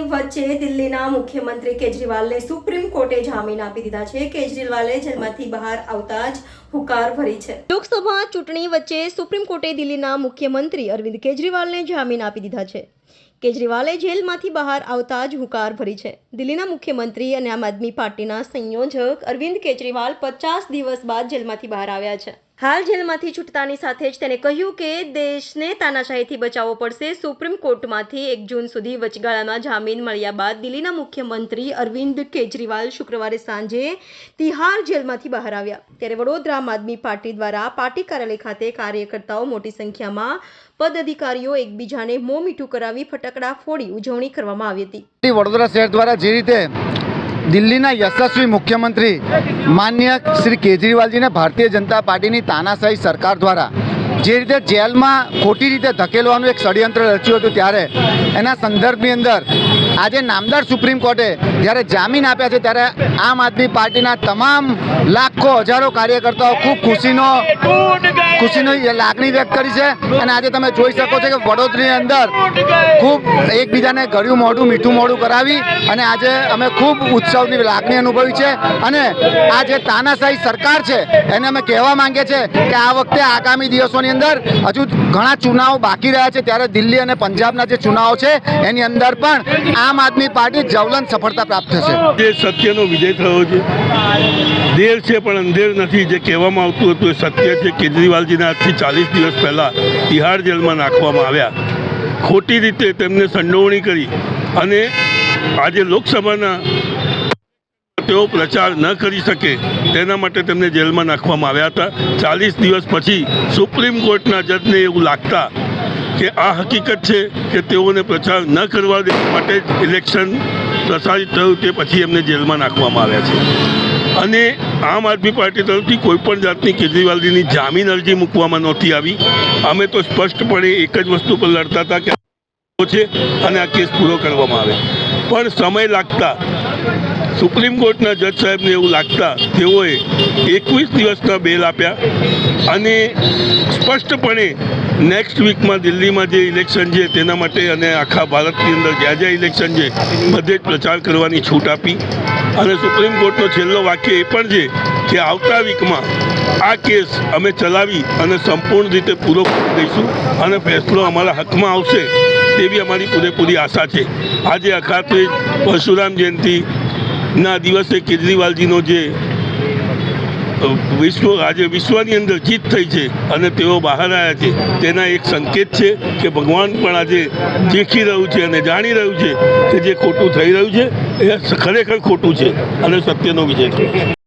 વચ્ચે દિલ્હીના મુખ્યમંત્રી કેજરીવાલને સુપ્રીમ કોર્ટે જામીન આપી દીધા છે. કેજરીવાલે જેલમાંથી બહાર આવતા જ હુકાર ભરી છે. લોકસભા ચૂંટણી વચ્ચે સુપ્રીમ કોર્ટે દિલ્હીના મુખ્યમંત્રી અરવિંદ કેજરીવાલને જામીન આપી દીધા છે. કેજરીવાલે જેલમાંથી બહાર આવતા જ હુકાર ભરી છે. દિલ્હીના મુખ્યમંત્રી અને આમ આદમી પાર્ટીના સંયોજક અરવિંદ કેજરીવાલ પચાસ દિવસ બાદ જેલમાંથી બહાર આવ્યા છે. હાલ જેલમાંથી છૂટતાની સાથે જ તેને કહ્યું કે દેશને તાનાશાહીથી બચાવવો પડશે. સુપ્રીમ કોર્ટમાંથી એક જૂન સુધી વચગાળામાં જામીન મળ્યા બાદ દિલ્હીના મુખ્યમંત્રી અરવિંદ કેજરીવાલ શુક્રવારે સાંજે તિહાર જેલમાંથી બહાર આવ્યા. ત્યારે વડોદરા આમ આદમી પાર્ટી દ્વારા પાર્ટી કાર્યાલય ખાતે કાર્યકર્તાઓ મોટી સંખ્યામાં પદ અધિકારીઓ એકબીજાને મોં મીઠું કરાવી ફટાકડા ફોડી ઉજવણી કરવામાં આવી હતી. વડોદરા શહેર દ્વારા જે રીતે દિલ્હીના યશસ્વી મુખ્યમંત્રી માન્ય શ્રી કેજરીવાલજીને ભારતીય જનતા પાર્ટીની તાનાશાહી સરકાર દ્વારા જે રીતે જેલમાં ખોટી રીતે ધકેલવાનું એક ષડયંત્ર રચ્યું હતું ત્યારે એના સંદર્ભની અંદર આજે નામદાર સુપ્રીમ કોર્ટે જ્યારે જામીન આપ્યા છે ત્યારે આમ આદમી પાર્ટીના તમામ લાખો હજારો કાર્યકર્તાઓ ખૂબ ખુશીનો ખુશીની લાગણી વ્યક્ત કરી છે. અને આજે તમે જોઈ શકો છો કે વડોદરાની અંદર ખૂબ એકબીજાને ગળ્યું મોઢું, મીઠું મોઢું કરાવી અને આજે અમે ખૂબ ઉત્સવની લાગણી અનુભવી છે. અને આ જે તાનાશાહી સરકાર છે, એને અમે કહેવા માંગીએ છીએ કે આ વખતે આગામી દિવસોની અંદર હજુ ઘણા ચુનાવો બાકી રહ્યા છે. ત્યારે દિલ્હી અને પંજાબના જે ચુનાવ છે, એની અંદર પણ આમ આદમી પાર્ટી જવલન સફળતા પ્રાપ્ત થશે. જે સત્યનો વિજય થયો છે, દેર છે પણ અંધેર નથી. જે કહેવામાં આવતું હતું એ સત્ય છે. કેજરીવાલજીને આજથી ચાલીસ દિવસ પહેલાં તિહાર જેલમાં નાખવામાં આવ્યા. ખોટી રીતે તેમને સંડોવણી કરી અને આજે લોકસભાના તેઓ પ્રચાર ન કરી શકે તેના માટે તેમને જેલમાં નાખવામાં આવ્યા હતા. ચાલીસ દિવસ પછી સુપ્રીમ કોર્ટના જજને એવું લાગતા કે આ હકીકત છે કે તેઓને પ્રચાર ન કરવા દેવા માટે જ ઇલેક્શન પ્રસારિત થયું તે પછી એમને જેલમાં નાખવામાં આવ્યા છે. અને આમ આદમી પાર્ટી તરફથી કોઈપણ જાતની કેજરીવાલજીની જામીન અરજી મૂકવામાં નહોતી આવી. અમે તો સ્પષ્ટપણે એક જ વસ્તુ પર લડતા હતા કે છે અને આ કેસ પૂરો કરવામાં આવે. પણ સમય લાગતા સુપ્રીમ કોર્ટના જજ સાહેબને એવું લાગતા તેઓએ એકવીસ દિવસના બેલ આપ્યા અને સ્પષ્ટપણે નેક્સ્ટ વીકમાં દિલ્હીમાં જે ઇલેક્શન છે તેના માટે અને આખા ભારતની અંદર જ્યાં જ્યાં ઇલેક્શન છે, બધે જ પ્રચાર કરવાની છૂટ આપી. અને સુપ્રીમ કોર્ટનો છેલ્લો વાક્ય એ પણ છે કે આવતા વીકમાં આ કેસ અમે ચલાવી અને સંપૂર્ણ રીતે પૂરો કરી દઈશું અને ફેસલો અમારા હકમાં આવશે. તેવી અમારી પૂરેપૂરી આશા છે. આજે અખાત્રે પરશુરામ જયંતિના દિવસે કેજરીવાલજીનો જે વિશ્વ, આજે વિશ્વની અંદર જીત થઈ છે અને તેઓ બહાર આવ્યા છે, તેના એક સંકેત છે કે ભગવાન પણ આજે દેખી રહ્યું છે અને જાણી રહ્યું છે કે જે ખોટું થઈ રહ્યું છે, એ ખરેખર ખોટું છે અને સત્યનો વિજય છે.